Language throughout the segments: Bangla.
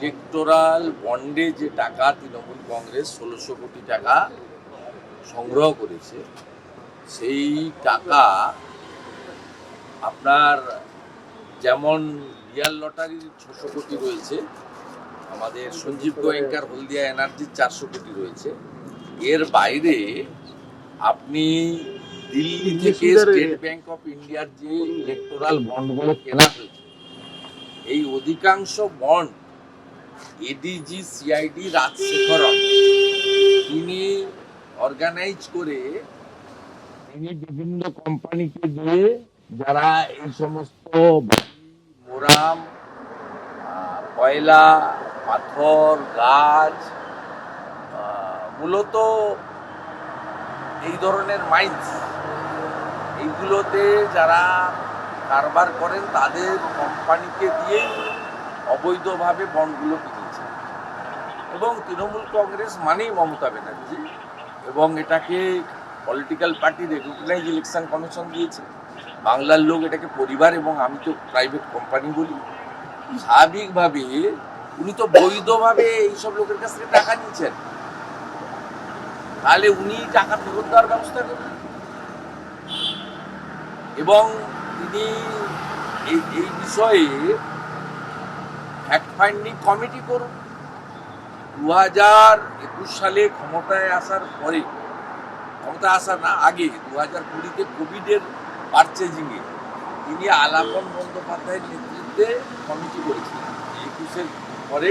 ইলেকটোরাল বন্ডে যে টাকা তৃণমূল কংগ্রেস ষোলোশো কোটি টাকা সংগ্রহ করেছে সেই টাকা আপনার যেমন রিয়াল লটারির ছশো কোটি রয়েছে আমাদের সঞ্জীব গোয়েঙ্কার হলদিয়া এনার্জির চারশো কোটি রয়েছে এর বাইরে আপনি দিল্লি থেকে স্টেট ব্যাংক অফ ইন্ডিয়ার যে ইলেকটোরাল বন্ডগুলো কেনা হয়েছে এই অধিকাংশ বন্ড এডিজি সিআইডি রাজশেখরন তিনি অর্গানাইজ করে তিনি বিভিন্ন কোম্পানিকে দিয়ে যারা এই সমস্ত মোরাম কয়লা, পাথর, গাছ মূলত এই ধরনের মাইন্স এইগুলোতে যারা কারবার করেন, তাদের কোম্পানিকে দিয়েই অবৈধভাবে বন্ডগুলো কিনেছে। এবং তৃণমূল কংগ্রেস মানেই মমতা ব্যানার্জি এবং এটাকে political party recognise election commission দিয়েছে। বাংলার লোক এটাকে পরিবার এবং আমি তো প্রাইভেট কোম্পানি বলি। স্বাভাবিকভাবে উনি তো বৈধভাবে এইসব লোকের কাছ থেকে টাকা নিচ্ছেন তাহলে উনি টাকা ফেরত দেওয়ার ব্যবস্থা করবেন এবং তিনি এই বিষয়ে ফাইন্ডিং কমিটি করুন। দু হাজার একুশ সালে ক্ষমতায় আসার পরে, ক্ষমতায় আসার না, আগে দু হাজার কুড়িতে কোভিডের পারচেজিংয়ে তিনি আলাপন বন্দ্যোপাধ্যায়ের নেতৃত্বে কমিটি করেছিলেন। একুশের পরে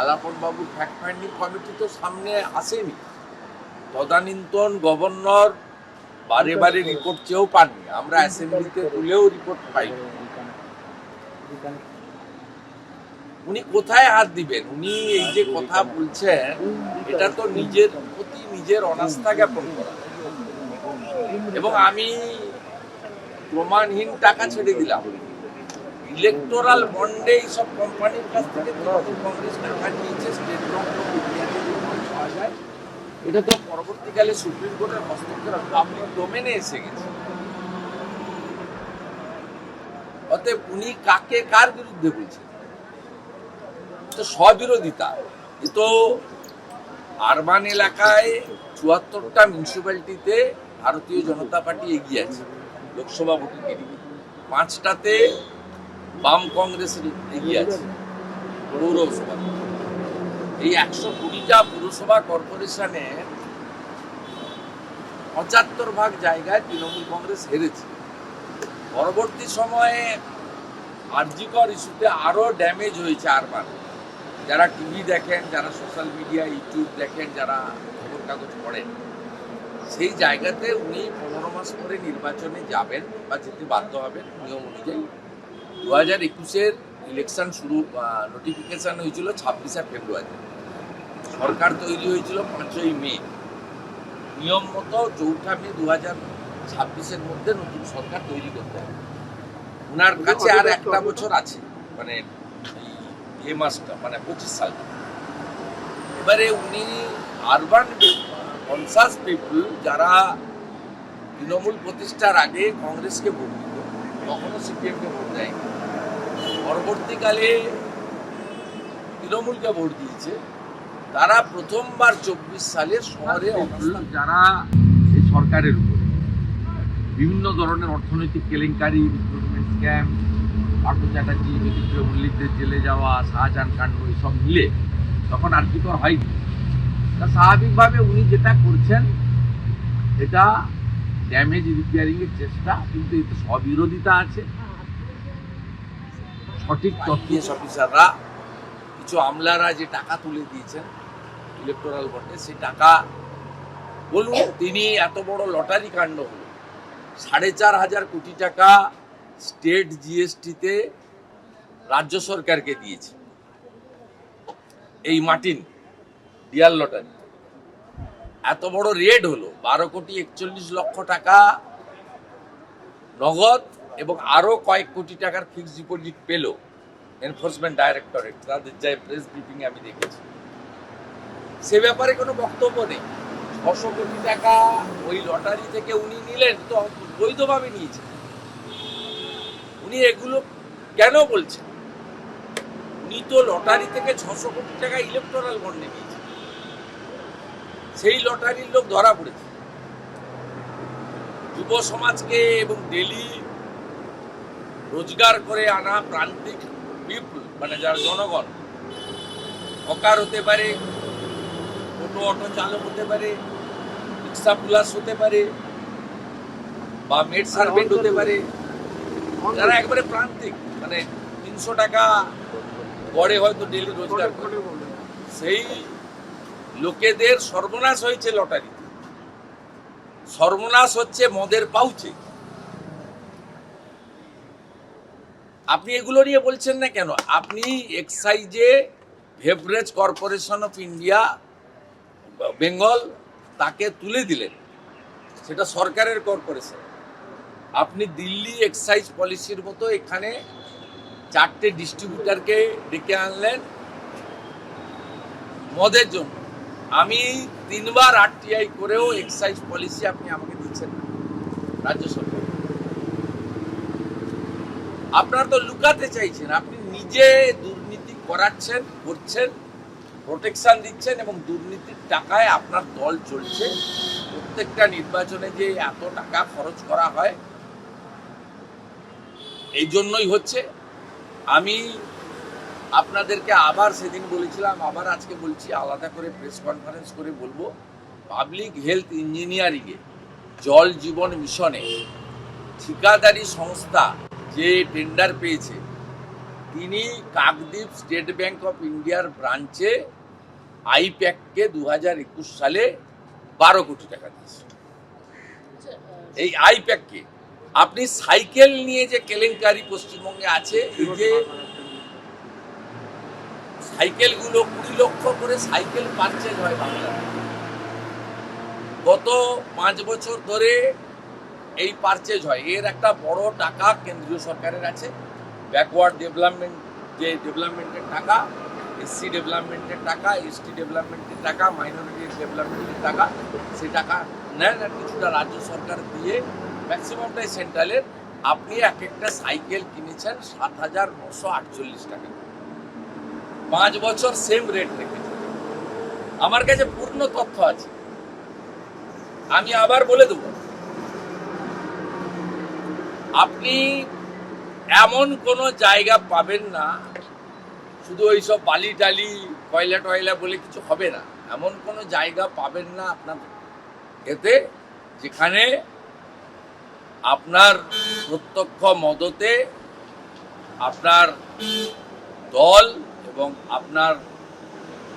আলাপন বাবুর ফ্যাক্ট ফাইন্ডিং কমিটি তো সামনে আসেনি। তদানীন্তন গভর্নর বারে বারে রিপোর্ট চেয়েও পাননি। আমরা অ্যাসেম্বলিতে তুলেও রিপোর্ট পাইনি। উনি কোথায় হাত দিবেন? উনি এই যে কথা বলছেন, এটা তো নিজের প্রতি নিজের অনাস্থা জ্ঞাপন করা। এবং আমি প্রমাণহীন টাকা ছেড়ে দিলাম। ইলেকটোরাল বন্ডে এইসব কোম্পানির কাছ থেকে কংগ্রেস টাকা নিয়েছে স্টেট ব্যাংক এটা তো পরবর্তীকালে সুপ্রিম কোর্টের হস্তক্ষেপ পাবলিক ডোমেনে এসে গেছে। অতএব উনি কাকে কার বিরুদ্ধে বলছেন? তো স্ববিরোধিতা এ তো আরবান এলাকায় চুয়াত্তরটা মিউনিসিপ্যালিটিতে ভারতীয় জনতা পার্টি এগিয়ে আছে, লোকসভা ভোটের দিকে পাঁচটাতে বাম কংগ্রেস এগিয়ে আছে, পৌরসভা। এই একশো কুড়িটা পুরসভা কর্পোরেশনে পঁচাত্তর ভাগ জায়গায় তৃণমূল কংগ্রেস হেরেছে। পরবর্তী সময়ে আরজিকর ইস্যুতে আরও ড্যামেজ হয়েছে আরবান যারা টিভি দেখেন যারা সোশ্যাল মিডিয়া ইউটিউব দেখেন যারা খবর কাগজ পড়েন সেই জায়গাতে উনি পনেরো মাস পরে নির্বাচনে যাবেন বা যেতে বাধ্য হবেন নিয়ম অনুযায়ী। দু হাজার একুশের ইলেকশন শুরু নোটিফিকেশন হয়েছিল ছাব্বিশে ফেব্রুয়ারি। সরকার তৈরি হয়েছিল পাঁচই মে। নিয়ম মতো চৌঠা মে দু হাজার ছাব্বিশের মধ্যে নতুন সরকার তৈরি করতে হবে। ওনার কাছে আর একটা বছর আছে। মানে এ মাসটা মানে পঁচিশ সাল। এবারে উনি আরবান কনসাস পিপুল যারা তৃণমূল প্রতিষ্ঠার আগে কংগ্রেসকে ভোট দিত তখনও সিপিএমকে ভোট দেয়নি। পরবর্তীকালে তৃণমূলকে ভোট দিয়েছে। তারা প্রথমবার চব্বিশ সালে শহরে যারা এই সরকারের উপরে বিভিন্ন ধরনের অর্থনৈতিক কেলেঙ্কারি রিক্রুটমেন্ট স্ক্যাম পার্থ চ্যাটার্জি যতীন্দ্র মল্লিকদের জেলে যাওয়া, শাহজাহান কাণ্ড এসব মিলে তখন আর কি তো হয়নি। তা স্বাভাবিকভাবে উনি যেটা করছেন, এটা ড্যামেজ রিপেয়ারিং এর চেষ্টা, কিন্তু এতে স্ববিরোধিতা আছে। সঠিক তথ্যেস অফিসাররা কিছু আমলারা যে টাকা তুলে দিয়েছেন ইলেকটোরাল বন্ডে সেই টাকা বলুন, তিনি এত বড় লটারি কাণ্ড হলো। সাড়ে চার হাজার কোটি টাকা স্টেট জিএসটিতে রাজ্য সরকারকে দিয়েছে। এই মাটিন ডিয়ার লটারি। এত বড় রেড হলো, বারো কোটি একচল্লিশ লক্ষ টাকা নগদ এবং আরও কয়েক কোটি টাকার ফিক্সড ডিপোজিট পেল এনফোর্সমেন্ট ডাইরেক্টরেট তাদের যাই প্রেস ব্রিফিং আমি দেখেছি। সে ব্যাপারে কোনো বক্তব্য নেই। ছশো কোটি টাকা ওই লটারি থেকে উনি নিলেন, তো বৈধভাবে নিয়েছেন উনি এগুলো কেন বলছেন? উনি তো লটারি থেকে ছশো কোটি টাকা ইলেকট্রাল বন্ডে নিয়েছে সেই লটারির লোক ধরা পড়েছে। যুব সমাজকে এবং ডেলি রোজগার করে আনা প্রান্তিক পিপল মানে যারা জনগণ হকার হতে পারে টোটো অটো চালক হতে পারে রিক্সা প্লাস হতে পারে বা মেড সার্ভেন্ট হতে পারে। যারা একবারে প্রান্তিক। মানে তিনশো টাকা গড়ে হয়তো ডেলি রোজগার করে। সেই লোকেদের সর্বনাশ হয়েছে লটারি। সর্বনাশ হচ্ছে মদের পাউচে। আপনি এগুলো নিয়ে বলছেন না কেন? আপনি এক্সাইজে beverage corporation of India, Bengal, তাকে তুলে দিলেন। সেটা সরকারের কর্পোরেশন। আপনি দিল্লি এক্সাইজ পলিসির মতো এখানে চারটে ডিস্ট্রিবিউটারকে ডেকে আনলেন। মদের জন্য। আমি তিনবার আরটিআই করেও এক্সাইজ পলিসি আপনি আমাকে দিচ্ছেন না, রাজ্য সরকার। আপনারা তো লুকাতে চাইছেন, আপনি নিজে দুর্নীতি করাচ্ছেন, করছেন প্রোটেকশন দিচ্ছেন এবং দুর্নীতির টাকায় আপনার দল চলছে। প্রত্যেকটা নির্বাচনে যে এত টাকা খরচ করা হয় এই জন্যই হচ্ছে আমি আপনাদেরকে আবার সেদিন বলেছিলাম আবার আজকে বলছি আলাদা করে প্রেস কনফারেন্স করে বলব পাবলিক হেলথ ইঞ্জিনিয়ারিংয়ে জল জীবন মিশনে ঠিকাদারি সংস্থা যে টেন্ডার পেয়েছে তিনি কাকদ্বীপ স্টেট ব্যাংক অফ ইন্ডিয়ার ব্রাঞ্চে আইপ্যাককে দু হাজার একুশ সালে বারো কোটি টাকা দিয়েছে। এই আইপ্যাককে আপনি সাইকেল নিয়ে যে কেলেঙ্কারি পশ্চিমবঙ্গে আছে, যে সাইকেলগুলো কুড়ি লক্ষ করে সাইকেল পারচেজ হয় বাংলায় গত পাঁচ বছর ধরে এই পারচেজ হয়। এর একটা বড় টাকা কেন্দ্রীয় সরকারের আছে। ব্যাকওয়ার্ড ডেভেলপমেন্ট যে ডেভেলপমেন্টের টাকা এসসি ডেভেলপমেন্টের টাকা এসটি ডেভেলপমেন্টের টাকা মাইনরিটি ডেভেলপমেন্টের টাকা, সে টাকা নেন আর কিছুটা রাজ্য সরকার দিয়ে ম্যাক্সিমামটাই সেন্ট্রালের। আপনি এক একটা সাইকেল কিনেছেন সাত হাজার নশো আটচল্লিশ টাকা। পাঁচ বছর সেম রেট রেখেছেন। আমার কাছে পূর্ণ তথ্য আছে। আমি আবার বলে দেবো। আপনি এমন কোনো জায়গা পাবেন না, শুধু ওইসব বালি টালি কয়লা টয়লা বলে কিছু হবে না। এমন কোনো জায়গা পাবেন না আপনার এতে যেখানে আপনার প্রত্যক্ষ মদতে আপনার দল এবং আপনার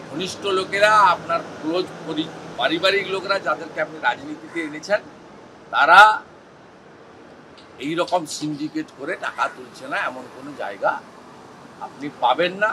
ঘনিষ্ঠ লোকেরা, আপনার ক্লোজ পারিবারিক লোকেরা যাদেরকে আপনি রাজনীতিতে এনেছেন, তারা এই রকম সিন্ডিকেট করে টাকা তুলছে না, এমন কোনো জায়গা আপনি পাবেন না।